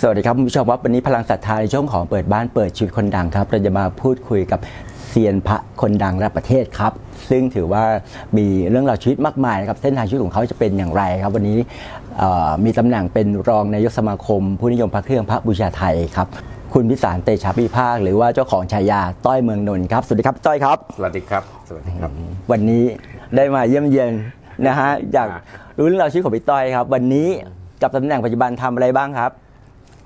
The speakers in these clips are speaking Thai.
สวัสดีครับคุณผู้ชมครับวันนี้พลังศรัทธาในช่วงของเปิดบ้านเปิดชีวิตคนดังครับ เราจะมาพูดคุยกับเซียนพระคนดังระดับประเทศครับ ซึ่งถือว่ามีเรื่องราวชีวิตมากมายนะครับเส้นทางชีวิตของเขาจะเป็นอย่างไรครับ วันนี้เอ่อมีตำแหน่งเป็นรองนายกสมาคม ผู้นิยมพระเครื่องพระบูชาไทยครับ คุณพิสารเตชะพิภาค หรือว่าเจ้าของฉายาต้อยเมืองนนท์ครับสวัสดีครับต้อยครับสวัสดีครับสวัสดีครับ วันนี้ได้มาเยี่ยมเยียนนะฮะอยากรู้เรื่องราวชีวิตของพี่ต้อยครับ วันนี้กับตำแหน่งปัจจุบันทำอะไรบ้างครับ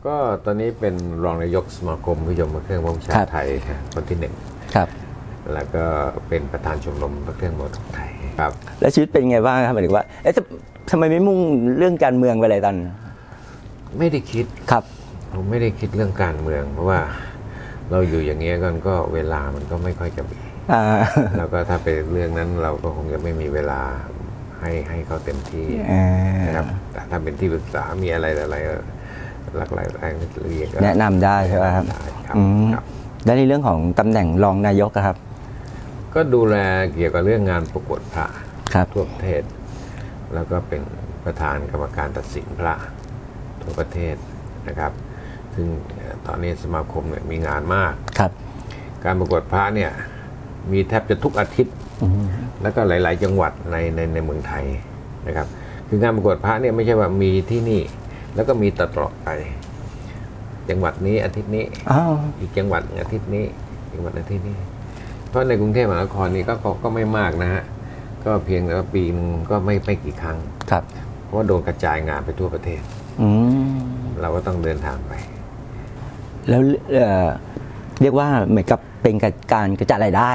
ก็ตอนนี้เป็นรองนายกสมาคมผู้นิยมพระเครื่องพระบูชาครับไทยคนที่หนึ่งครับ แล้วก็เป็นประธานชมรมพระเครื่องมรดกไทยครับ แล้วชีวิตเป็นไงบ้างครับหมายถึงว่าเอ๊ะทำทำไมไม่มุ่งเรื่องการเมืองไปเลยตอนไม่ได้คิดครับผมไม่ได้คิดเรื่องการเมือง เพราะว่าเราอยู่อย่างเงี้ยกันก็เวลามันก็ไม่ค่อยจะมีอ่าแล้วก็ถ้าเป็นเรื่องนั้นเราก็คงจะไม่มีเวลาให้ให้เขาเต็มที่อ่านะครับแต่ถ้าเป็นที่ปรึกษามีอะไรอะไร หลากหลายแรงเรียกก็แนะนำได้ใช่ไหมครับ ได้ครับอืม ครับ และในเรื่องของตำแหน่งรองนายกอะครับ ก็ดูแลเกี่ยวกับเรื่องงานประกวดพระครับ ทั่วประเทศ แล้วก็เป็นประธานกรรมการตัดสินพระทั่วประเทศนะครับ ซึ่งเอ่อตอนนี้สมาคมเนี่ยมีงานมาก ครับ การประกวดพระเนี่ยมีแทบจะทุกอาทิตย์อืมแล้วก็หลาย ๆ จังหวัดในในในเมืองไทยนะครับ คืองานประกวดพระเนี่ยไม่ใช่ว่ามีที่นี่ แล้วก็มีตลอดไป จังหวัดนี้อาทิตย์นี้อ้าวอีกจังหวัดหนึ่งอาทิตย์นี้จังหวัดอาทิตย์นี้ เพราะในกรุงเทพมหานครนี่ก็ก็ก็ไม่มากนะฮะก็เพียงแต่ว่าปีนึงก็ไม่ไม่กี่ครั้งครับ เพราะว่าโดนกระจายงานไปทั่วประเทศอืมเราก็ต้องเดินทางไป แล้วเอ่อเรียกว่าเหมือนกับเป็นการกระจายรายได้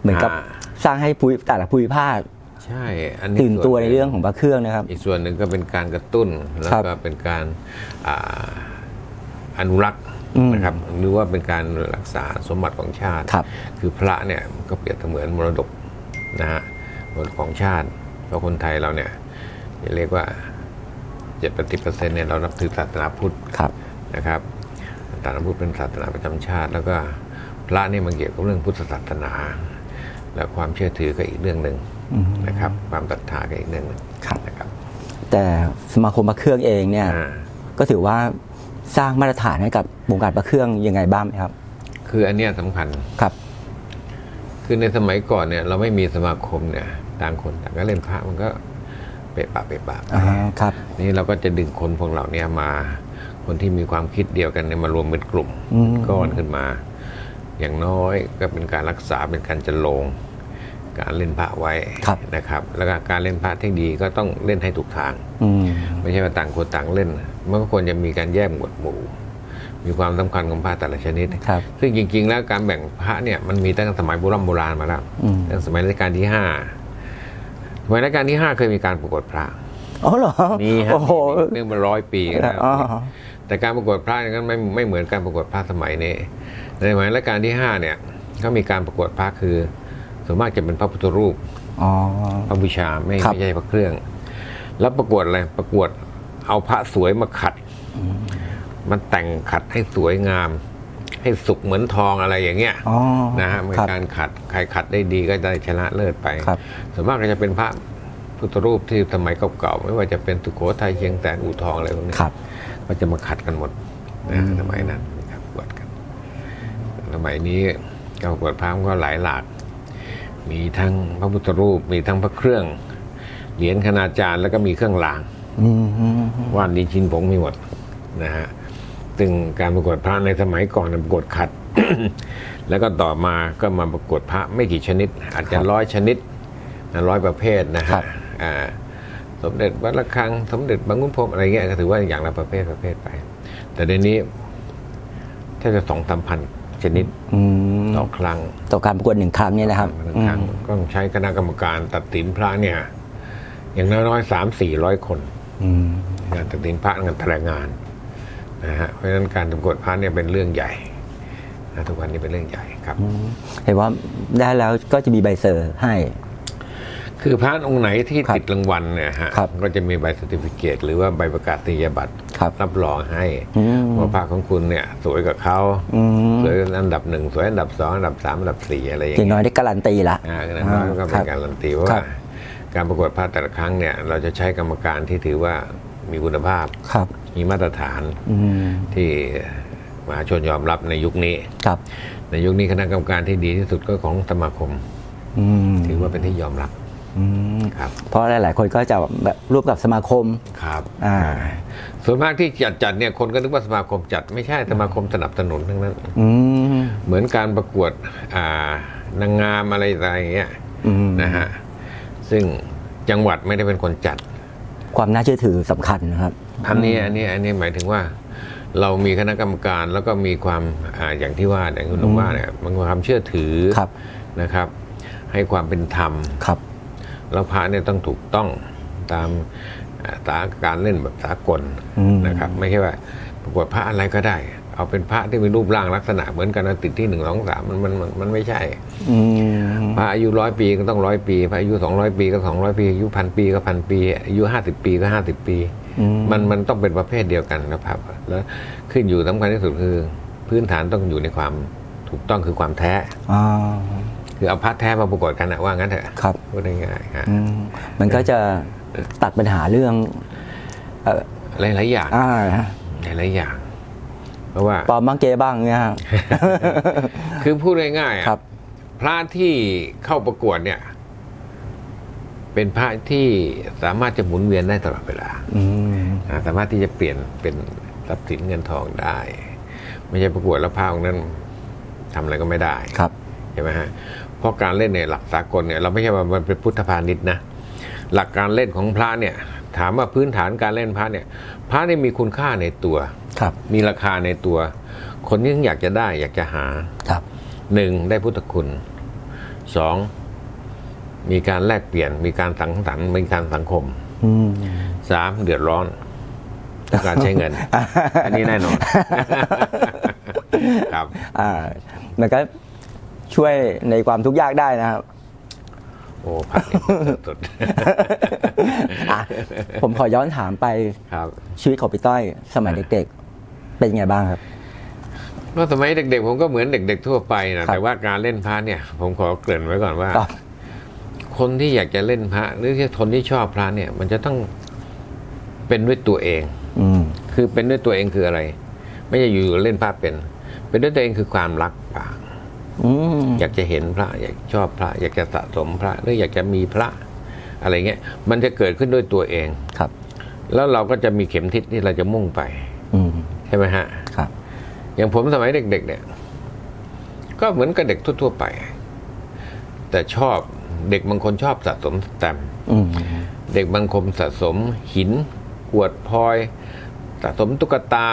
เหมือนกับอ่าสร้างให้ภูมิแต่ละภูมิภาค ใช่ อันนี้ตื่นตัวส่หในเรื่องของพระเครื่องนะครับ อีกส่วนหนึ่งก็เป็นการกระตุ้น แล้วครับก็เป็นการอ่าอนุรักษ์อืมนะครับหรือว่าเป็นการรักษาสมบัติของชาติครับคือพระเนี่ยก็เปรียบเสมือนมรดกนะฮะมรดกของชาติ เพราะคนไทยเราเนี่ยจะเรียกว่าเจ็ดปฏิเปอร์เซ็นต์เนี่ยเรานับถือศาสนาพุทธครับนะครับศาสนาพุทธเป็นศาสนาประจำชาติ แล้วก็พระนี่มันเกี่ยวกับเรื่องพุทธศาสนา และความเชื่อถือก็อีกเรื่องหนึ่งอืม นะครับ ความศรัทธาก็อีกเรื่องหนึ่งครับนะครับ แต่สมาคมพระเครื่องเองเนี่ยอ่าก็ถือว่าสร้างมาตรฐานให้กับวงการพระเครื่องยังไงบ้างไหมครับ คืออันเนี้ยสำคัญครับ คือในสมัยก่อนเนี่ย เราไม่มีสมาคมเนี่ยต่างคนต่างก็เล่นพระมันก็เปะปะเปะปะไปอ่าครับ นี่เราก็จะดึงคนพวกเราเนี่ยมา คนที่มีความคิดเดียวกันเนี่ยมารวมเป็นกลุ่มอืมก้อนขึ้นมา อย่างน้อยก็เป็นการรักษาเป็นการจันลง การเล่นพระไว้ครับนะครับแล้วก็การเล่นพระที่ดีก็ต้องเล่นให้ถูกทางอืมไม่ใช่ว่าต่างคนต่างเล่น มันก็ควรจะมีการแยกหมวดหมู่ มีความสำคัญของพระแต่ละชนิดครับซึ่งจริง ๆ แล้วการแบ่งพระเนี่ยมันมีตั้งแต่สมัยโบราณโบราณมาแล้วอืมตั้งแต่สมัยรัชกาลที่ห้าสมัยรัชกาลที่ห้าเคยมีการประกวดพระอ๋อเหรอมีฮะโอ้โหเรื่องมาร้อยปีแล้วอ๋อแต่การประกวดพระนั้นไม่ไม่เหมือนการประกวดพระสมัยนี้ในสมัยรัชกาลที่ห้าเนี่ยเขามีการประกวดพระคือ ส่วนมากจะเป็นพระพุทธรูปอ๋อ พระบูชาไม่ครับ ไม่ใช่พระเครื่อง แล้วประกวดอะไรประกวดเอาพระสวยมาขัด มันแต่งขัดให้สวยงาม ให้สุกเหมือนทองอะไรอย่างเงี้ยอ๋อนะฮะมีครับ การขัดใครขัดได้ดีก็ได้ชนะเลิศไป ครับ ส่วนมากก็จะเป็นพระพุทธรูปที่สมัยเก่าๆไม่ว่าจะเป็นสุโขทัยเชียงแสนอู่ทองอะไรพวกนี้ ครับ ก็จะมาขัดกันหมดนะสมัยนั้นมีการประกวดกัน สมัยนี้การประกวดพระมันก็หลายหลาก มีทั้งพระพุทธรูป มีทั้งพระเครื่อง เหรียญคณาจารย์แล้วก็มีเครื่องรางอืมอืมว่านดีชินผงมีหมดนะฮะซึ่งการประกวดพระในสมัยก่อนนะประกวดขัด แล้วก็ต่อมาก็มาประกวดพระไม่กี่ชนิด อาจจะร้อยชนิดร้อยประเภทนะครัฮะบอ่าสมเด็จวัดระฆังสมเด็จบางขุนพรหมอะไรเงี้ยก็ถือว่าอย่างละประเภทประเภทไป แต่เดี๋ยวนี้แทบจะสองสามพัน ชนิดอืมต่อครั้งต่อการประกวดหนึ่งครั้งเนี่ยนะครับหนึ่งครั้งก็ต้องใช้คณะกรรมการตัดสินพระเนี่ย อย่างน้อยๆสามสี่ร้อยคนอืมการตัดสินพระงานแต่ละงานนะฮะเพราะฉะนั้นการประกวดพระเนี่ยเป็นเรื่องใหญ่นะทุกวันนี้เป็นเรื่องใหญ่ครับอืมเห็นว่าได้แล้วก็จะมีใบเซอร์ให้ คือพระองค์ไหนที่ครับติดรางวัลเนี่ยฮะครับก็จะมีใบสติฟิเคตหรือว่าใบประกาศนียบัตรครับรับรองให้อืมว่าพระของคุณเนี่ยสวยกับเขาอืมสวยอันดับหนึ่งสวยอันดับสองอันดับสามอันดับสี่อะไรอย่างอย่างเงี้ยน้อยได้การันตีละอ่าอย่างน้อยก็เป็นการันตีเพราะครัว่าบการประกวดพระแต่ละครั้งเนี่ยเราจะใช้กรรมการที่ถือว่ามีคุณภาพครับ มีมาตรฐานอืมที่มหาชนยอมรับในยุคนี้ครับ ในยุคนี้คณะกรรมการที่ดีที่สุดก็ของสมาคมอืมถือว่าเป็นที่ยอมรับอืม ครับเพราะหลาย ๆ คนก็จะแบบร่วมกับสมาคมครับอ่าส่วนมากที่จัดจัดเนี่ยคนก็นึกว่าสมาคมจัดไม่ใช่สมาคมสนับสนุนทั้งนั้นอืมเหมือนการประกวดอ่านางงามอะไรอะไรอย่างเงี้ยอืมนะฮะซึ่งจังหวัดไม่ได้เป็นคนจัด ความน่าเชื่อถือสำคัญนะครับอันนี้อันนี้อันนี้หมายถึงว่า เรามีคณะกรรมการแล้วก็มีความอาอย่างที่ว่าอย่างคุณลุงว่าเนี่ยมันมีความเชื่อถือครับนะครับ ให้ความเป็นธรรมครับ แล้วพระเนี่ยต้องถูกต้องตามอ่าตามการเล่นแบบสากลอืมนะครับ ไม่ใช่ว่าประกวดพระอะไรก็ได้ เอาเป็นพระที่มีรูปร่างลักษณะเหมือนกันแล้วติดที่หนึ่งสองสามมันมันมันมันไม่ใช่อืมพระอายุร้อยปีก็ต้องร้อยปีพระอายุสองร้อยปีก็สองร้อยปีอายุพันปีก็พันปีอายุห้าสิบปีก็ห้าสิบปีอืมมันมันต้องเป็นประเภทเดียวกันนะครับ แล้วขึ้นอยู่สำคัญที่สุดคือ พื้นฐานต้องอยู่ในความถูกต้องคือความแท้อ่า คือเอาพระแท้มาประกวดกันนะว่างั้นเถอะครับพูดง่ายๆฮะอืมมันก็จะตัดปัญหาเรื่องเอ่อหลายๆอย่างอ่าหลายๆอย่างเพราะว่าปลอมบ้างเกบ้างเนี่ยคือพูดง่ายๆอะครับ พระที่เข้าประกวดเนี่ย เป็นพระที่สามารถจะหมุนเวียนได้ตลอดเวลาอืมอ่าสามารถที่จะเปลี่ยนเป็นทรัพย์สินเงินทองได้ ไม่ใช่ประกวดแล้วพระองค์นั้นทำอะไรก็ไม่ได้ครับใช่ไหมฮะ เพราะการเล่นในหลักสากลเนี่ยเราไม่ใช่ว่ามันเป็นพุทธพาณิชย์นะหลักการเล่นของพระเนี่ยถามว่าพื้นฐานการเล่นพระเนี่ยพระนี่มีคุณค่าในตัวครับมีราคาในตัว คนที่อยากจะได้อยากจะหาครับหนึ่งได้พุทธคุณสองมีการแลกเปลี่ยน มีการสังสรรค์มีการสังคมอืมสามเดือดร้อนต้องการใช้เงิน อันนี้แน่นอนครับ อ่ามันก็ ช่วยในความทุกข์ยากได้นะครับ โอ้ผัดนี่สุดอะผมขอย้อนถามไปๆครับ ชีวิตของพี่ต้อย สมัยเด็กๆ เป็นยังไงบ้างครับ ก็สมัยเด็กๆ ผมก็เหมือนเด็ก ๆ ทั่วไปครันะบแต่ว่าการเล่นพระเนี่ย ผมขอเกริ่นไว้ก่อนว่า ครับ คนที่อยากจะเล่นพระ หรือที่คนที่ชอบพระเนี่ย มันจะต้องเป็นด้วยตัวเอง อืม คือเป็นด้วยตัวเองคืออะไร ไม่ใช่อยู่ๆเล่นพระเป็น เป็นด้วยตัวเองคือความรักพระ อืมอยากจะเห็นพระ อยากชอบพระ อยากจะสะสมพระหรืออยากจะมีพระ อะไรเงี้ย มันจะเกิดขึ้นด้วยตัวเองครับ แล้วเราก็จะมีเข็มทิศที่เราจะมุ่งไปอืมใช่ไหมฮะครับ อย่างผมสมัยเด็ก ๆ เนี่ย ก็เหมือนกับเด็กทั่ว ๆ ไป แต่ชอบเด็กบางคนชอบสะสมสแตมป์อืมเด็กบางคนสะสมหินกรวดพลอย สะสมตุ๊กตา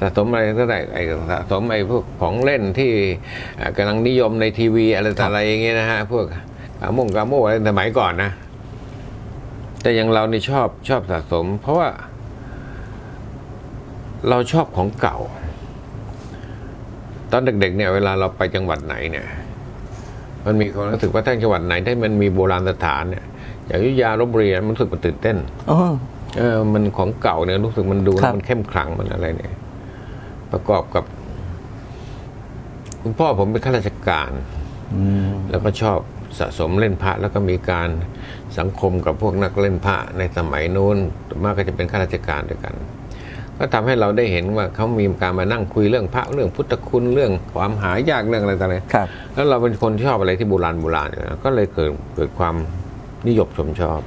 สะสมอะไรก็ได้ไอ้สะสมไอ้พวกของเล่นที่เอ่อกำลังนิยมในทีวีอะไรต่ออะไรอย่างเงี้ยนะฮะพวกกาโมงกาโมอะไรสมัยก่อนนะ แต่อย่างเรานี่ชอบชอบสะสม เพราะว่า เราชอบของเก่า ตอนเด็กๆเนี่ย เวลาเราไปจังหวัดไหนเนี่ย มันมีความรู้สึกว่าถ้าจังหวัดไหนที่มันมีโบราณสถานเนี่ยอย่างอยุธยาลบบุรีมันรู้สึกมันตื่นเต้นอ๋อเออ มันของเก่าเนี่ยรู้สึกมันดูครับมันเข้มขลังมันอะไรเนี่ย ประกอบกับ คุณพ่อผมเป็นข้าราชการอืมแล้วก็ชอบสะสมเล่นพระแล้วก็มีการสังคมกับพวกนักเล่นพระในสมัยนู้นส่วนมากก็จะเป็นข้าราชการด้วยกัน ก็ทำให้เราได้เห็นว่าเขามีการมานั่งคุยเรื่องพระเรื่องพุทธคุณเรื่องความหายากเรื่องอะไรต่างๆครับแล้วเราเป็นคนชอบอะไรที่โบราณโบราณอยู่แล้วก็เลยเกิดเกิดความนิยมชมชอบ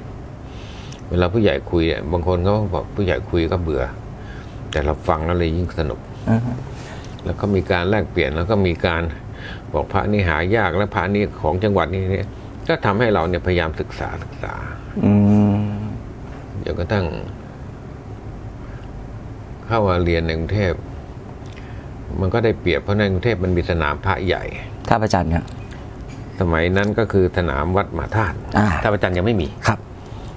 เวลาผู้ใหญ่คุยเนี่ยบางคนเขาบอกผู้ใหญ่คุยก็เบื่อ แต่เราฟังแล้วเลยยิ่งสนุกอ่า แล้วก็มีการแลกเปลี่ยนแล้วก็มีการบอกพระนี่หายากและพระนี่ของจังหวัดนี้เนี่ยก็ทำให้เราเนี่ยพยายามศึกษาศึกษาอืมจนกระทั่ง เข้ามาเรียนในกรุงเทพ มันก็ได้เปรียบเพราะในกรุงเทพมันมีสนามพระใหญ่ท่าประจันทร์เนี่ยสมัยนั้นก็คือสนามวัดมหาธาตุอ่าท่าประจันทร์ยังไม่มีครับ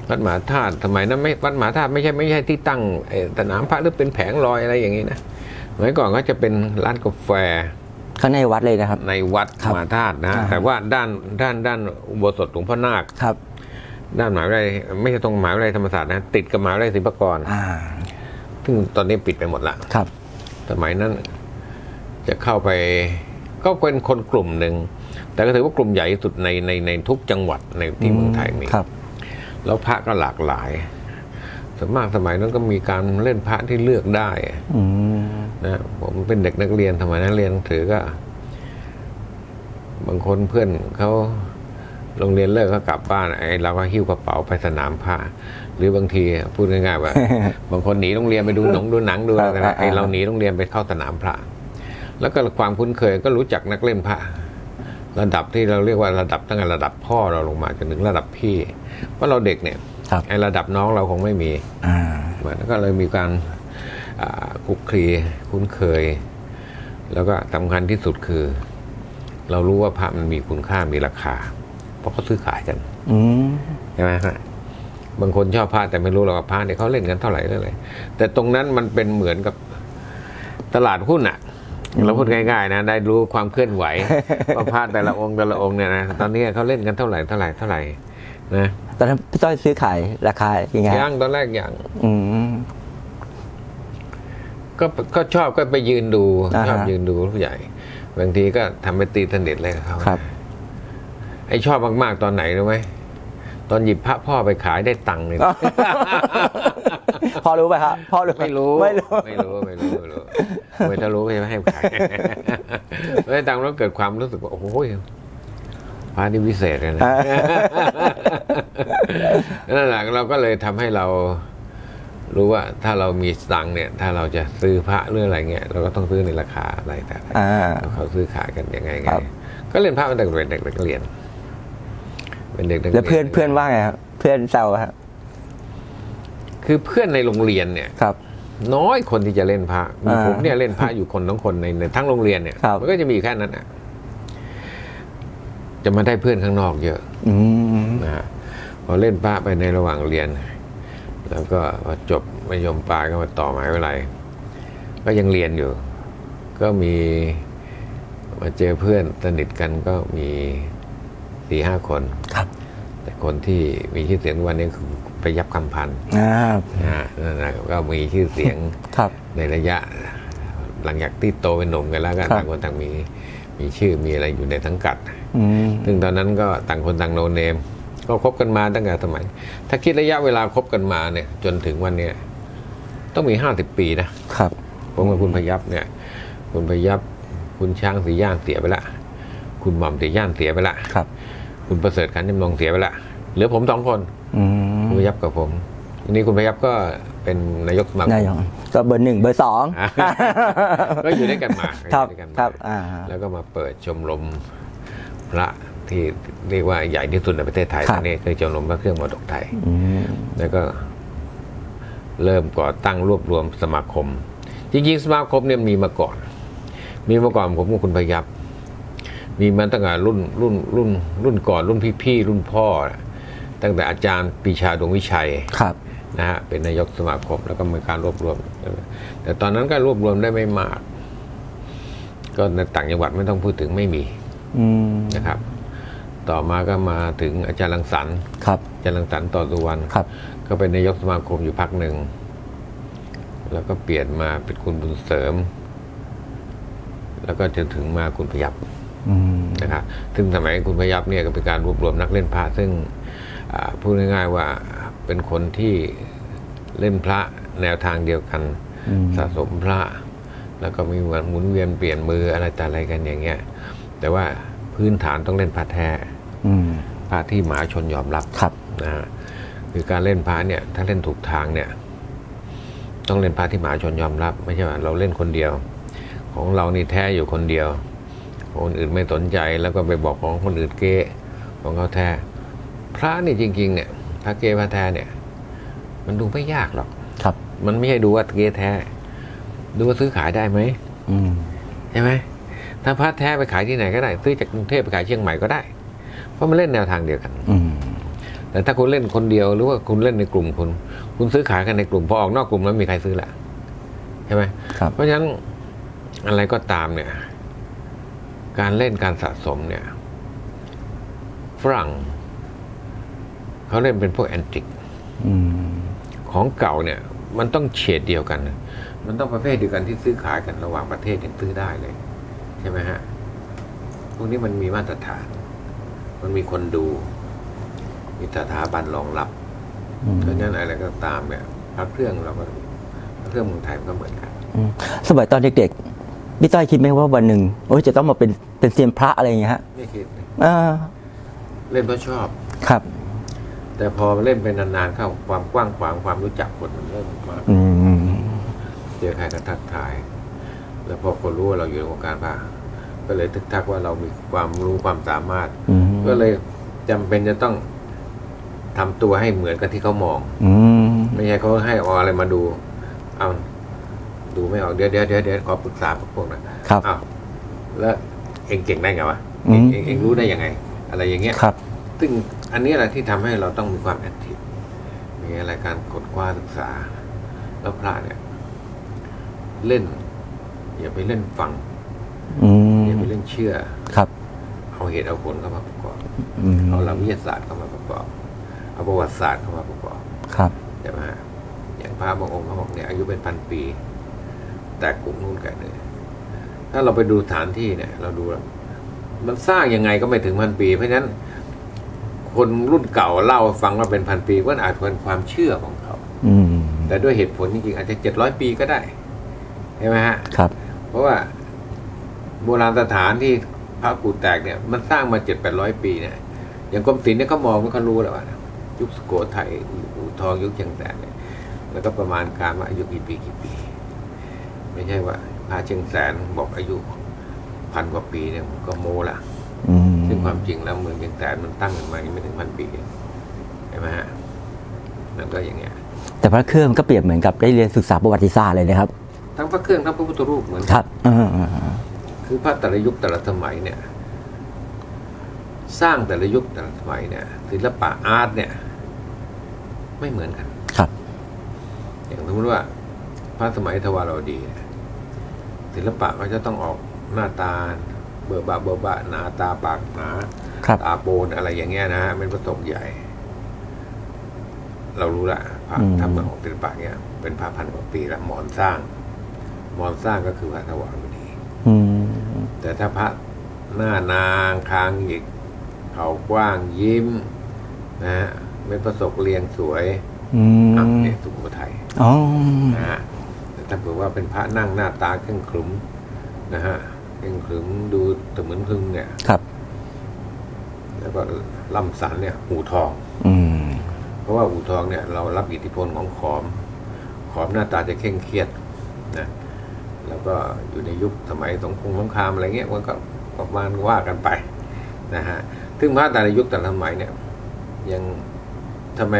วัดมหาธาตุสมัยนั้นไม่วัดมหาธาตุไม่ใช่ไม่ใช่ที่ตั้งเอ่อสนามพระหรือเป็นแผงลอยอะไรอย่างนี้นะ สมัยก่อนก็จะเป็นร้านกาแฟข้างในวัดเลยนะครับ ในวัดครับมหาธาตุนะอ่าแต่ว่าด้านด้านด้านอุโบสถหลวงพ่อนาคครับ ด้านมหาวิทยาลัยไม่ใช่ตรงมหาวิทยาลัยธรรมศาสตร์นะติดกับมหาวิทยาลัยศิลปากรอ่าซึ่งตอนนี้ปิดไปหมดละครับ สมัยนั้นจะเข้าไป ก็เป็นคนกลุ่มหนึ่งแต่ก็ถือว่ากลุ่มใหญ่ที่สุดในในในทุกจังหวัดในที่เมืองไทยมีครับ แล้วพระก็หลากหลายสส่วนมากสมัยนั้นก็มีการเล่นพระที่เลือกได้ อืม นะผมเป็นเด็กนักเรียนสมัยนั้นเรียนหนังสือก็ บางคนเพื่อนเขาโรงเรียนเลิกก็กลับบ้านไอ้เราก็หิ้วกระเป๋าไปสนามผ้าหรือบางทีพูดง่ายๆว่า บางคนหนีโรงเรียนไปดูหนังดูหนังดูอะไรกันนะไอ้เราหนีโรงเรียนไปเข้าสนามพระแล้วก็ความคุ้นเคยก็รู้จักนักเล่นพระระดับที่เราเรียกว่าระดับตั้งแต่ระดับพ่อเราลงมาจนถึงระดับพี่เพราะเราเด็กเนี่ยครับไอ้ระดับน้องเราคงไม่มีอ่ามันก็เลยมีการอ่า คลุกคลีคุ้นเคย แล้วก็สำคัญที่สุดคือ เรารู้ว่าพระมันมีคุณค่ามีราคา เพราะเขาซื้อขายกันอืมใช่ไหมฮะบางคนชอบพระแต่ไม่รู้หรอกว่าพระเนี่ยเขาเล่นกันเท่าไหร่เท่าไหร่แต่ตรงนั้นมันเป็นเหมือนกับตลาดหุ้นอะเราพูดง่ายๆนะได้รู้ความเคลื่อนไหวว่าพระแต่ละองค์แต่ละองค์เนี่ยนะตอนนี้เขาเล่นกันเท่าไหร่เท่าไหร่เท่าไหร่นะตอนนั้นพี่ต้อยซื้อขายราคายังไงย่างตอนแรกอย่าง อืม ก็ก็ชอบก็ไปยืนดูอ่าฮะชอบยืนดูผู้ใหญ่ บางทีก็ทำไปตีสนิทเลยกับเขาครับ ไอ้ชอบมากๆตอนไหนรู้ไหมตอนหยิบพระพ่อไปขายได้ตังค์เลยพอรู้ไหมครับพอรู้หไม่รู้ไม่รู้ไม่รู้ไม่รู้ไม่รู้ไม่ถ้ารู้ก็จะไม่ให้ขายไม่ได้ตังค์แล้วเกิดความรู้สึกว่าโอ้โหพระนี่วิเศษเลยนะนั่นแหละเราก็เลยทำให้เรา รู้ว่าถ้าเรามีสตังค์เนี่ยถ้าเราจะซื้อพระหรืออะไรเงี้ยเราก็ต้องซื้อในราคาอะไรแต่ละอ่าแล้วเขาซื้อขายกันยังไงไงครับก็เล่นพระมาตั้งแต่เป็นเด็กนักเรียน เป็นเด็กนักเรียนแล้วเพื่อนเพื่อนว่าไงครับเพื่อนแซวครับคือเพื่อนในโรงเรียนเนี่ยครับ น้อยคนที่จะเล่นพระมีอ่าผมเนี่ยเล่นพระอยู่คนทั้งคนในในทั้งโรงเรียนเนี่ยครับมันก็จะมีแค่นั้นอะจะมาได้เพื่อนข้างนอกเยอะอืมนะฮะพอเล่นพระไปในระหว่างเรียน แล้วก็พอจบมัธยมปลายก็มาต่อมหาวิทยาลัยก็ยังเรียนอยู่ ก็มีมาเจอเพื่อนสนิทกันก็มีสี่ห้าคนครับ แต่คนที่มีชื่อเสียงทุกวันนี้คือไปยับคำพันธ์อ่านะฮะนั่นนะก็มีชื่อเสียงครับในระยะ หลังจากที่โตเป็นหนุ่มกันแล้วก็ครับต่างคนต่างมีมีชื่อมีอะไรอยู่ในสังกัดอืมซึ่งตอนนั้นก็ต่างคนต่างโนเนม ก็คบกันมาตั้งแต่สมัย ถ้าคิดระยะเวลาคบกันมาเนี่ย จนถึงวันเนี้ยต้องมีห้าสิบปีนะครับ ผมกับคุณพยับเนี่ย คุณพยับคุณช้างสีย่านเสียไปละ คุณหม่อมสีย่านเสียไปละครับ คุณประเสริฐขันจำนงเสียไปละเหลือผมสองคนอืมคุณพยับกับผมทีนี้คุณพยับก็เป็นนายกสมาคนายมกก็เบอร์หนึ่งเบอร์สองอ่าก็อยู่ด้วยกันมาครับอยู่ด้วยกันมาครับอ่าแล้วก็มาเปิดชมรมพระ ที่เรียกว่าใหญ่ที่สุดในประเทศไทยครับตอนนี้คือชมรมพระเครื่องมรดกไทย อืม แล้วก็เริ่มก่อตั้งรวบรวมสมาคม จริงๆ สมาคมเนี่ยมีมาก่อน มีมาก่อนผมกับคุณพยับ มีมาตั้งแต่รุ่นรุ่นรุ่นรุ่นก่อนรุ่นพี่ๆรุ่นพ่อตั้งแต่อาจารย์ปรีชาดวงวิชัย ครับ นะฮะเป็นนายกสมาคมแล้วก็มีการรวบรวม แต่ตอนนั้นก็รวบรวมได้ไม่มาก ก็ในต่างจังหวัดไม่ต้องพูดถึงไม่มีอืม นะครับ ต่อมาก็มาถึงอาจารย์ลังสรรค์ครับอาจารย์ลังสรรค์ต่อสุวรรณครับ ก็เป็นนายกสมาคมอยู่พักหนึ่ง แล้วก็เปลี่ยนมาเป็นคุณบุญเสริม แล้วก็จนถึงมาคุณพยับอืมนะครับซึ่งสมัยคุณพยับเนี่ยก็เป็นการรวบรวมนักเล่นพระซึ่งอ่าพูดง่ายๆว่าเป็นคนที่เล่นพระแนวทางเดียวกันอืมสะสมพระ แล้วก็มีเหมือนหมุนเวียนเปลี่ยนมืออะไรแต่อะไรกันอย่างเงี้ย แต่ว่าพื้นฐานต้องเล่นพระแท้อืม พระที่มหาชนยอมรับครับนะฮะคือการเล่นพระเนี่ย ถ้าเล่นถูกทางเนี่ย ต้องเล่นพระที่มหาชนยอมรับ ไม่ใช่ว่าเราเล่นคนเดียว ของเรานี่แท้อยู่คนเดียว คนอื่นไม่สนใจแล้วก็ไปบอกของคนอื่นเก้ของเขาแท้ พระนี่จริง ๆ เนี่ยพระเก้พระแท้เนี่ย มันดูไม่ยากหรอกครับ มันไม่ใช่ดูว่าเก้แท้ ดูว่าซื้อขายได้ไหมอืมใช่ไหมถ้าพระแท้ไปขายที่ไหนก็ได้ ซื้อจากกรุงเทพไปขายเชียงใหม่ก็ได้เพ ราะมันเล่นแนวทางเดียวกันอืมแต่ถ้าคุณเล่นคนเดียวหรือว่าคุณเล่นในกลุ่มคุณ คุณซื้อขายกันในกลุ่มพอออกนอกกลุ่มแล้วมีใครซื้อละใช่ไหมครับเพราะฉะนั้นอะไรก็ตามเนี่ย การเล่นการสะสมเนี่ยฝรั่งเขาเล่นเป็นพวกแอนติกอืมของเก่าเนี่ย มันต้องเฉดเดียวกัน มันต้องประเภทเดียวกันที่ซื้อขายกันระหว่างประเทศยังซื้อได้เลย ใช่ไหมฮะ พวกนี้มันมีมาตรฐาน มันมีคนดู มีสถาบันรองรับอืมเพราะฉะนั้นอะไรก็ตามเนี่ยพระเครื่องเราก็พระเครื่องเมืองไทยมันก็เหมือนกันอืมสมัยตอนเด็กๆพี่ต้อยคิดไหมว่าวันหนึ่งโอ้ยจะต้องมาเป็นเป็นเซียนพระอะไรอย่างเงี้ยฮะไม่คิดเลยอ่าเล่นเพราะชอบครับ แต่พอเล่นไปนานๆเข้าความกว้างขวางความรู้จักคนมันเริ่มมากอืมเจอใครก็ทักทาย แล้วพอคนรู้ว่าเราอยู่ในวงการพระ ก็เลยทึกทักว่าเรามีความรู้ความสามารถอืมก็เลยจำเป็นจะต้องทำตัวให้เหมือนกับที่เขามอง อืมไม่ใช่เขาให้เอาอะไรมาดูเอาดูไม่ออกเดี๋ยวเดี๋ยวเดี๋ยวเดี๋ยวขอปรึกษาพวกนะครับอ้าวแล้วเองเก่งได้ไงวะเองอืมเองเองรู้ได้ยังไง อะไรอย่างเงี้ยครับ ซึ่งอันนี้แหละที่ทำให้เราต้องมีความแอคทีฟมีอะไรการกดคว้าศึกษา แล้วพระเนี่ย เล่น อย่าไปเล่นฟัง อืม อย่าไปเล่นเชื่อ ครับ เอาเหตุเอาผลเข้ามาประกอบอืมเอาหลักวิทยาศาสตร์เข้ามาประกอบ เอาประวัติศาสตร์เข้ามาประกอบครับ ใช่ไหมฮะอย่างพระบางองค์เขาบอกเนี่ยอายุเป็นพันปี แต่กลุ่มนู่นแก่เนี่ยถ้าเราไปดูสถานที่เนี่ย เราดูแล้วมันสร้างยังไงก็ไม่ถึงพันปี เพราะฉะนั้น คนรุ่นเก่าเล่าให้ฟังว่าเป็นพันปีก็อาจเป็นความเชื่อของเขา อืมแต่ด้วยเหตุผลจริงๆอาจจะเจ็ดร้อยปีก็ได้ใช่ไหมฮะ ครับ เพราะว่า โบราณสถานที่พระกูแตกเนี่ยมันสร้างมาเจ็ดแปดร้อยปีเนี่ยอย่างกรมศิลป์เนี่ยเขามองเขารู้แล้วว่ายุคสุโขทัยอู่ทองยุคเชียงแสนเนี่ยแล้วก็ประมาณการว่าอายุกี่ปีกี่ปี ไม่ใช่ว่าพระเชียงแสนบอกอายุพันกว่าปีเนี่ยมันก็โมละอืมซึ่งความจริงแล้วเมืองเชียงแสนมันตั้งขึ้นมายังไม่ถึงพันปีใช่ไหมฮะมันก็อย่างเงี้ย แต่พระเครื่องก็เปรียบเหมือนกับได้เรียนศึกษาประวัติศาสตร์เลยนะครับ ทั้งพระเครื่องทั้งพระพุทธรูปเหมือนคกันรับอ่า คือพระแต่ละยุคแต่ละสมัยเนี่ยสร้างแต่ละยุคแต่ละสมัยเนี่ยศิลปะอาร์ตเนี่ย ไม่เหมือนกัน ครับ อย่างสมมติว่า พระสมัยทวารวดีเนี่ยศิลปะก็จะต้องออกหน้าตาเบอร์บะเบอร์บะหน้าตาปากหนาครับตาโปนอะไรอย่างเงี้ยนะฮะเป็นประสบใหญ่ เรารู้ละพระอืมทำมาของศิลปะเนี่ยเป็นพระพันกว่าปีละหมอนสร้างหมอนสร้างก็คือพระทวารวดีอืม แต่ถ้าพระหน้านางคางหยิกเขากว้างยิ้ม นะฮะเป็นประสบเรียงสวยอือะมเนี่ยสุโขทัยอ๋อนะฮะแต่ถ้าเผื่อว่าเป็นพระนั่งหน้าตาเคร่งขรึมนะฮะเคร่งขรึมดูเสมือนพึงเนี่ยครับ แล้วก็ลำสันเนี่ย หูทอง อืมเพราะว่าอู่ทองเนี่ย เรารับอิทธิพลของขอม ขอมหน้าตาจะเคร่งเครียดนะ แล้วก็อยู่ในยุคสมัยสงครามสงครามอะไรเงี้ยมันก็ประมาณว่ากันไปนะฮะซึ่งพระแต่ละยุคแต่ละสมัยเนี่ยยังทำไม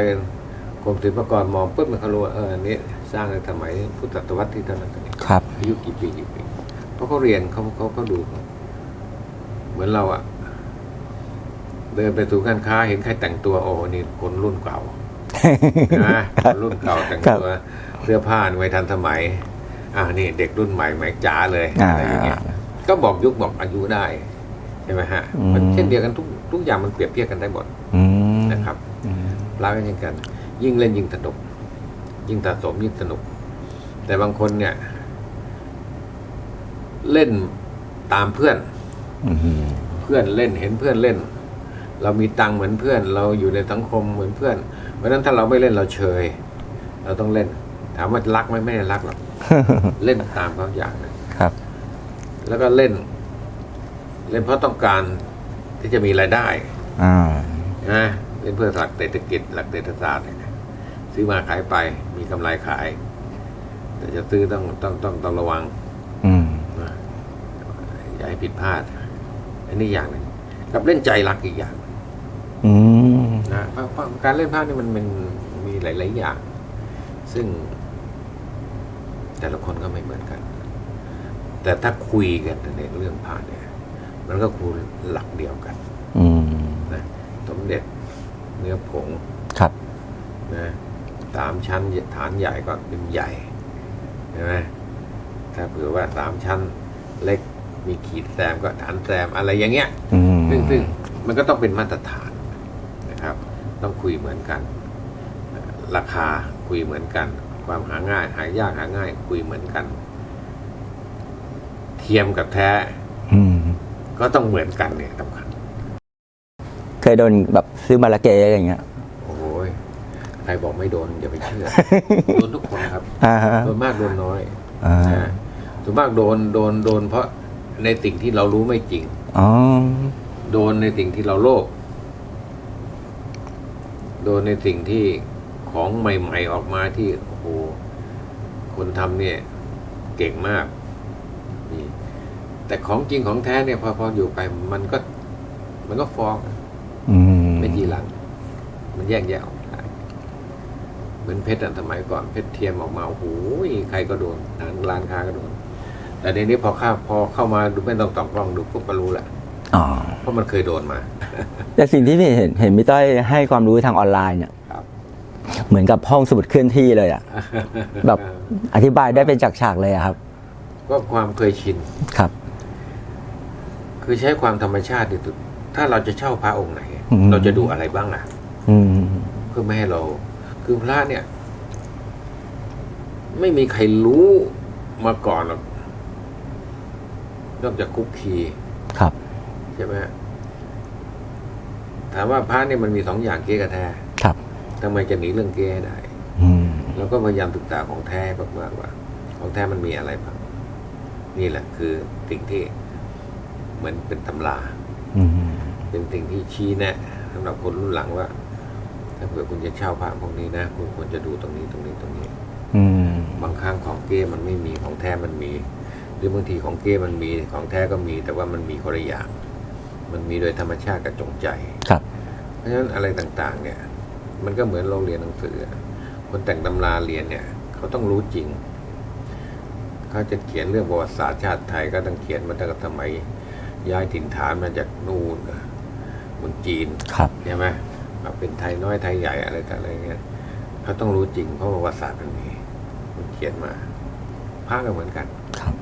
กรมศิลปากรมองปุ๊บมันเขารู้ว่าเอออันนี้สร้างในสมัยพุทธศตวรรษที่เท่านั้นเท่านี้ครับอายุกี่ปีกี่ปีเพราะเขาเรียนเขาเขาเขาดู เหมือนเราอะเดินไปสู่การค้าเห็นใครแต่งตัวโอ้นี่คนรุ่นเก่าใช่ไหมคนรุ่นเก่าแต่งตัวเสื้อผ้าไม่ทันสมัย อ่านี่เด็กรุ่นใหม่ใหม่จ๋าเลยอ่าอะไรอย่างเงี้ยก็บอกยุคบอกอายุได้ใช่ไหมฮะอืมมันเช่นเดียวกันทุกทุกอย่างมันเปรียบเทียบกันได้หมดอืมนะครับอืมร้ายกันเช่นกัน ยิ่งเล่นยิ่งสนุก ยิ่งสะสมยิ่งสนุก แต่บางคนเนี่ย เล่นตามเพื่อนอืมเพื่อนเล่นเห็นเพื่อนเล่น เรามีตังค์เหมือนเพื่อน เราอยู่ในสังคมเหมือนเพื่อน เพราะฉะนั้นถ้าเราไม่เล่นเราเฉย เราต้องเล่น ถามว่ารักไหมไม่ได้รักหรอก เล่นตามเขาอย่างหนึงครับ แล้วก็เล่น เล่นเพราะต้องการที่จะมีรายได้อ่านะเล่นเพื่อหลักเศรษฐกิจหลักเศรษฐศาสตร์เนี่ยซื้อมาขายไปมีกำไรขาย แต่จะซื้อต้องต้องต้องต้องระวังอืมนะอย่าให้ผิดพลาด อันนี้อย่างหนึ่งกับเล่นใจรักอีกอย่างอืมนะเพราะเพราะการเล่นพลาดนี่มันมันมีหลาย ๆ อย่าง ซึ่ง แต่ละคนก็ไม่เหมือนกัน แต่ถ้าคุยกันในเรื่องพลาดเนี่ย มันก็คือหลักเดียวกันอืมนะสมเด็จเนื้อผงครับนะสามชั้นฐานใหญ่ก็เป็นใหญ่ใช่ไหมถ้าเผื่อว่าสามชั้นเล็กมีขีดแซมก็ฐานแซมอะไรอย่างเงี้ยอืมซึ่งซึ่งมันก็ต้องเป็นมาตรฐานนะครับ ต้องคุยเหมือนกัน ราคาคุยเหมือนกัน ความหาง่าย หายากหาง่าย คุยเหมือนกัน เทียมกับแท้อืมก็ต้องเหมือนกันเนี่ยสำคัญเคยโดนแบบซื้อมาละเกอะไรอย่างเงี้ยโอ้ยใครรบอกไม่โดนอย่าไปเชื่อโดนทุกคนครับอ่าฮะโดนมากโดนน้อยอ่านะส่วนมากโดนโดนโดน เพราะในสิ่งที่เรารู้ไม่จริงอ๋อโดนในสิ่งที่เราโลภโดนในสิ่งที่ของใหม่ ๆ ออกมาที่ โอ้โหคนทำเนี่ยเก่งมากนี่แต่ของจริงของแท้เนี่ยพอพออยู่ไปมันก็ มันก็ฟ้องอืมไม่ทีหลัง มันแยกแยะออกได้เหมือนเพชรอะสมัยก่อนเพชรเทียมออกมาโอ้โหใครก็โดนร้านร้านค้าก็โดน แต่เดี๋ยวนี้พอเข้าพอเข้ามาดูไม่ต้องต่องกล้องดูปุ๊บก็รู้แหละอ๋อเพราะมันเคยโดนมา แต่สิ่งที่พี่เห็นเห็นพี่ต้อยให้ความรู้ทางออนไลน์เนี่ยครับ เหมือนกับห้องสมุดเคลื่อนที่เลยอะแบบอธิบายได้เป็นฉากๆเลยอะครับ ก็ความเคยชินครับ คือใช้ความธรรมชาติที่สุดถ้าเราจะเช่าพระองค์ไหน อืม เราจะดูอะไรบ้างล่ะ อืม เพื่อไม่ให้เรา คือพระเนี่ย ไม่มีใครรู้มาก่อนหรอกนอกจากคุกคีครับ ใช่ไหมฮะถามว่าพระเนี่ยมันมีสองอย่างเก๊กับแท้ครับ ทำไมจะหนีเรื่องเก๊ให้ได้อืมเราก็พยายามศึกษาของแท้มากๆว่า ของแท้มันมีอะไรบ้างนี่แหละคือสิ่งที่เหมือนเป็นตำราอืมเป็นสิ่งที่ชี้แนะสำหรับคนรุ่นหลังว่า ถ้าเผื่อคุณจะเช่าพระพวกนี้นะคุณควรจะดูตรงนี้ตรงนี้ตรงนี้อืมบางครั้งของเก้มันไม่มีของแท้มันมี หรือบางทีของเก้มันมีของแท้ก็มี แต่ว่ามันมีคนละอย่างมันมีโดยธรรมชาติกับจงใจ ครับ เพราะฉะนั้นอะไรต่าง ๆ เนี่ย มันก็เหมือนเราเรียนหนังสืออะคนแต่งตำราเรียนเนี่ย เขาต้องรู้จริง เขาจะเขียนเรื่องประวัติศาสตร์ชาติไทยก็ต้องเขียนมาตั้งแต่สมัยย้ายถิ่นฐานมาจากนู่นน่ะเมืองจีนครับใช่ไหมมาเป็นไทยน้อยไทยใหญ่อะไรต่ออะไรเงี้ยเขาต้องรู้จริงเพราะประวัติศาสตร์มันมีมันเขียนมาภาคก็เหมือนกันครับ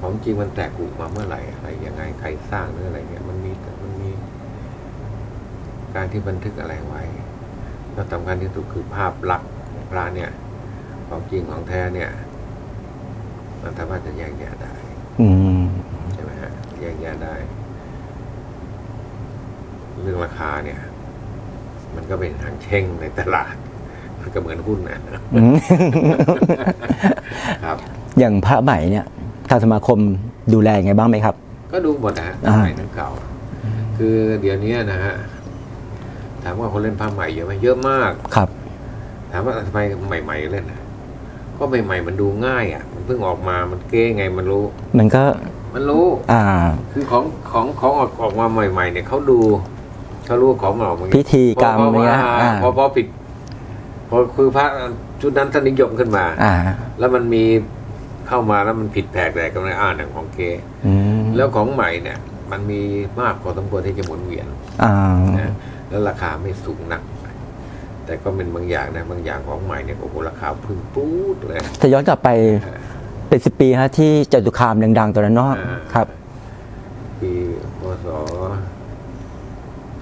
ของจริงมันแตกกุมาเมื่อไหร่อะไรยังไงใครสร้างหรืออะไรเงี้ยมันมีมันมี การที่บันทึกอะไรไว้แล้วสำคัญที่สุดคือภาพลักษณ์ของพระเนี่ยของจริงของแท้เนี่ย มันสามารถจะแยกแยะได้อืมใช่ไหมฮะแยกแยะได้ เรื่องราคาเนี่ย มันก็เป็นทางเช่งในตลาด มันก็เหมือนหุ้นนะอืมครับ อย่างพระใหม่เนี่ยทางสมาคมดูแลยังไงบ้างไหมครับ ก็ดูหมดนะฮะอ่าใหม่ทั้งเก่า คือเดี๋ยวนี้นะฮะ ถามว่าคนเล่นผ้าใหม่เยอะไหมเยอะมาก ครับ ถามว่าทำไมใหม่ๆเล่นนะก็ใหม่ๆมันดูง่ายอะ มันเพิ่งออกมา มันเก้ไงมันรู้ มันก็ มันรู้ อ่า คือของของของออกออกมาใหม่ ๆ เนี่ยเขาดูเขารู้ว่าของมันออกมาพิธีกรรมพอพอเนี่ยว่าอ่าพอพอปิดพอคือพระชุดนั้นท่านนิยมขึ้นมา อ่า แล้วมันมีเข้ามาแล้วมันผิดแผกแต่ก็ไม่อ่านอย่างของเกอืมแล้วของใหม่เนี่ย มันมีมากพอสมควรที่จะหมุนเวียนอ่านะ แล้วราคาไม่สูงนัก แต่ก็เป็นบางอย่างนะบางอย่างของใหม่เนี่ยโอ้โหราคาพึ่งปู๊ดเลยถ้าย้อนกลับไปเป็นสิบปีฮะที่จตุคามดังๆตอนนั้นเนาะอ่าครับ ปีพศ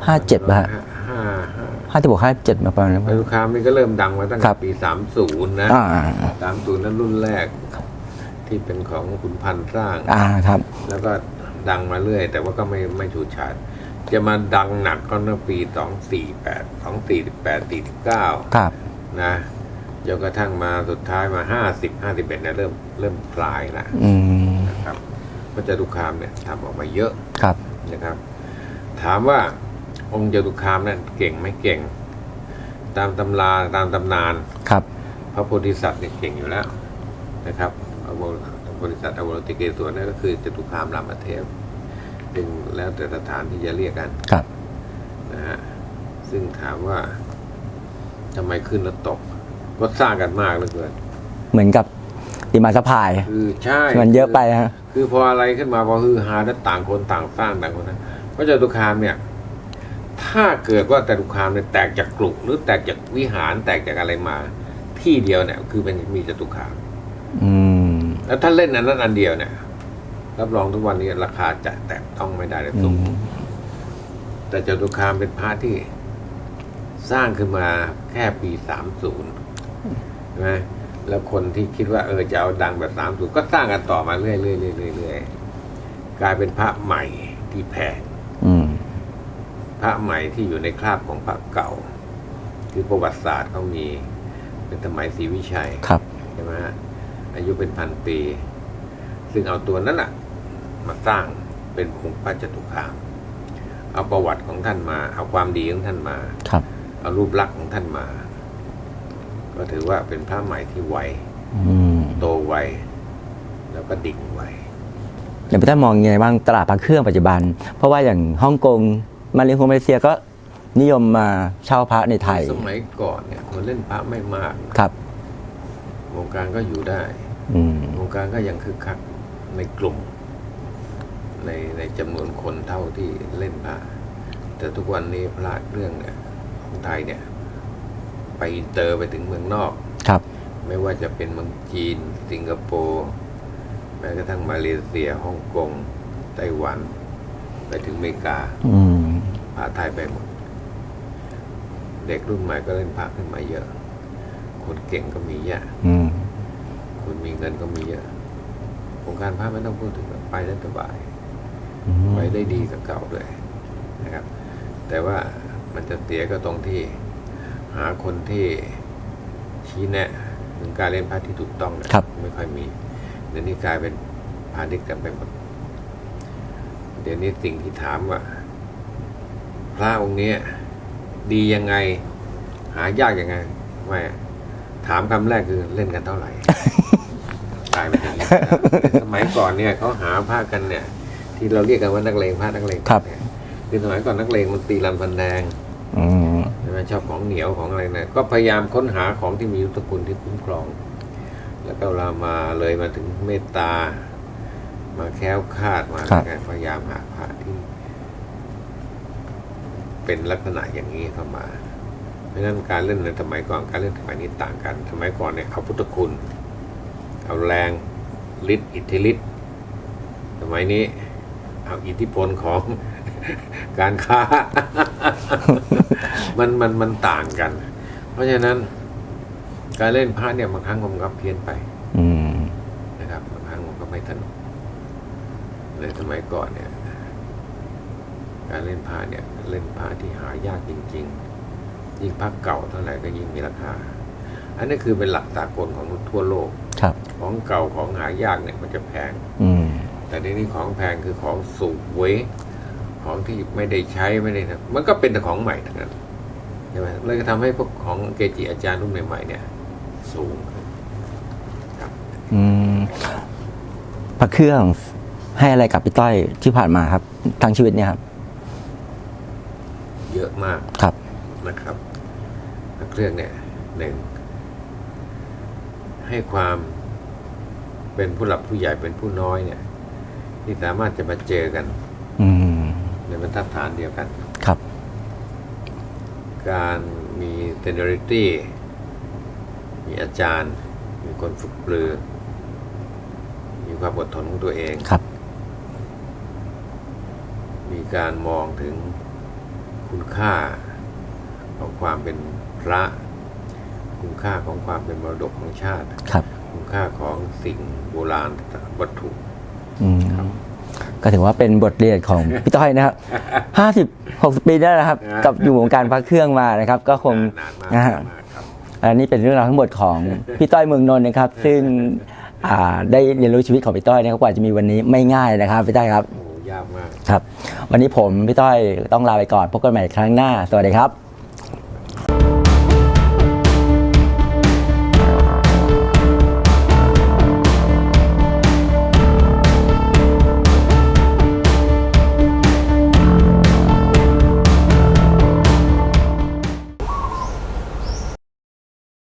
ห้าเจ็ดป่ะฮะห้าห้าห้าที่บอกห้าเจ็ดมาประมาณนั้นจตุคามนี่ก็เริ่มดังมาตั้งครัแต่บปีสามศูนย์นะอ่าสามศูนย์นั้นรุ่นแรก ที่เป็นของขุนพันธ์สร้าง อ่าครับ แล้วก็ดังมาเรื่อย แต่ว่าก็ไม่ไม่ฉูดฉาด จะมาดังหนักก็เมื่อปีสองสี่แปดสองสี่แปดสี่เก้าครับ นะจนกระทั่งมาสุดท้ายมาห้าสิบห้าสิบเอ็ดเนี่ยเริ่มเริ่มคลายละอืมนะครับพระจตุคามเนี่ยทำออกมาเยอะครับ นะครับ ถามว่าองค์จตุคามนั้นเก่งไหมเก่ง ตามตำราตามตำนานครับ พระโพธิสัตว์เนี่ยเก่งอยู่แล้วนะครับพระโพธิสัตว์อวรติเกศวนนั่นก็คือจตุคามรามเทพ ซึ่งแล้วแต่สถานที่จะเรียกกันครับนะฮะซึ่งถามว่าทำไมขึ้นแล้วตก ก็สร้างกันมากเหลือเกินเหมือนกับดีมาสะพายคือใช่มันเยอะไปฮะคือพออะไรขึ้นมาพอฮือฮาแล้วต่างคนต่างสร้างต่างคนนะเพราะจตุคามเนี่ย ถ้าเกิดว่าจตุคามเนี่ยแตกจากกลุ่มหรือแตกจากวิหารแตกจากอะไรมา ที่เดียวเนี่ย คือเป็นมีจตุคามอืมแล้วถ้าเล่นอันนั้นอันเดียวเนี่ย รับรองทุกวันนี้ราคาจะแตะต้องไม่ได้เลยอืสูงมแต่จตุคามเป็นพระที่สร้างขึ้นมาแค่ปีสามศูนย์ใช่ไหมแล้วคนที่คิดว่าเออจะเอาดังแบบสามศูนย์ก็สร้างกันต่อมาเรื่อยๆเรื่อยๆเรื่อยๆกลายเป็นพระใหม่ที่แพงอืมพระใหม่ที่อยู่ในคราบของพระเก่า คือประวัติศาสตร์เขามี เป็นสมัยศรีวิชัยครับใช่ไหมฮะอายุเป็นพันปี ซึ่งเอาตัวนั้นอะ มาสร้างเป็นองค์พระจตุคาม เอาประวัติของท่านมา เอาความดีของท่านมาครับ เอารูปลักษณ์ของท่านมา ก็ถือว่าเป็นพระใหม่ที่ไวอืมโตไวแล้วก็ดิ่งไวเดี๋ยวพี่ต้อยมองยังไงบ้างตลาดพระเครื่องปัจจุบัน เพราะว่าอย่างฮ่องกงมาเลเซียมาเลเซียก็นิยมมาเช่าพระในไทย สมัยก่อนเนี่ยคนเล่นพระไม่มากครับวงการก็อยู่ได้อืมวงการก็ยังคึกคักในกลุ่ม ในในจำนวนคนเท่าที่เล่นพระแต่ทุกวันนี้พระเรื่องเนี่ยของไทยเนี่ย ไปอินเตอร์ไปถึงเมืองนอกครับ ไม่ว่าจะเป็นเมืองจีน สิงคโปร์แม้กระทั่งมาเลเซียฮ่องกงไต้หวัน ไปถึงอเมริกาอืมพระไทยไปหมด เด็กรุ่นใหม่ก็เล่นพระขึ้นมาเยอะ คนเก่งก็มีเยอะอืมคนมีเงินก็มีเยอะวงการพระไม่ต้องพูดถึงหรอกไปได้สบายอืม ไปได้ดีกับเก่าด้วยนะครับ แต่ว่ามันจะเสียก็ตรงที่หาคนที่ชี้แนะถึงการเล่นพระที่ถูกต้องเนี่ยครับ ไม่ค่อยมีเดี๋ยวนี้กลายเป็นพาณิชย์กันไปหมดเดี๋ยวนี้สิ่งที่ถามว่า พระองค์เนี้ยดียังไง หายากยังไงไม่ถามคำแรกคือเล่นกันเท่าไหร่กลายเป็นอย่างนี้นะครับแต่สมัยก่อนเนี่ยเขาหาพระกันเนี่ย ที่เราเรียกกันว่านักเลงพระนักเลงครับเนี่ยคือสมัยก่อนนักเลงมันตีลันฟันแดงอืมใช่ไหมชอบของเหนียวของอะไรนะก็พยายามค้นหาของที่มียุทธคุณที่คุ้มครอง แล้วก็เรามาเลยมาถึงเมตตา มาแค้วคาดมาครับพยายามหาพระที่ เป็นลักษณะอย่างนี้เข้ามา เพราะฉะนั้นการเล่นในสมัยก่อนการเล่นสมัยนี้ต่างกันสมัยก่อนเนี่ยเอาพุทธคุณ เอาแรงฤทธิ์อิทธิฤทธิ์สมัยนี้ เอาอิทธิพลของการค้า มันมันมันต่างกัน เพราะฉะนั้น การเล่นพระเนี่ยบางครั้งมันก็เพี้ยนไป อืมนะครับบางครั้งมันก็ไม่สนุกในสมัยก่อนเนี่ย การเล่นพระเนี่ย เล่นพระที่หายากจริง ๆ ยิ่งพระเก่าเท่าไหร่ก็ยิ่งมีราคา อันนี้คือเป็นหลักสากลของทั่วโลกครับ ของเก่าของหายากเนี่ยมันจะแพง อืม แต่ในนี้ของแพงคือของสูบเว้ยของที่ไม่ได้ใช้ไม่ได้นะมันก็เป็นแต่ของใหม่ทั้งนั้นใช่ไหมเลยก็ทำให้พวกของเกจิอาจารย์รุ่นใหม่ๆเนี่ย สูงขึ้นครับ อืมพระเครื่องให้อะไรกับพี่ต้อยที่ผ่านมาครับ ทั้งชีวิตเนี่ยครับ เยอะมากครับนะครับพระเครื่องเนี่ยหนึ่งให้ความเป็นผู้หลักผู้ใหญ่เป็นผู้น้อยเนี่ย ที่สามารถจะมาเจอกัน อืมในบรรทัดฐานเดียวกัน ครับ การมีเทนเนอริตี้มีอาจารย์ มีคนฝึกปรือ มีความอดทนของตัวเองครับ มีการมองถึงคุณค่าของความเป็นพระ คุณค่าของความเป็นมรดกของชาติ ครับ คุณค่าของสิ่งโบราณวัตถุ อืมครับก็ถือว่าเป็นบทเรียนของพี่ต้อยนะครับห้าสิบหกสิบปีได้แล้วครับนะกับอยู่วงการพระเครื่องมานะครับ ก็คงนานมากนะฮะนานมากครับอันนี้เป็นเรื่องราวทั้งหมดของพี่ต้อยเมืองนนท์นะครับ ซึ่งอ่าได้เรียนรู้ชีวิตของพี่ต้อยนะครับกว่าจะมีวันนี้ไม่ง่ายนะครับพี่ต้อยครับโอ้ยากมากครับ วันนี้ผมพี่ต้อยต้องลาไปก่อนพบกันใหม่ครั้งหน้า สวัสดีครับ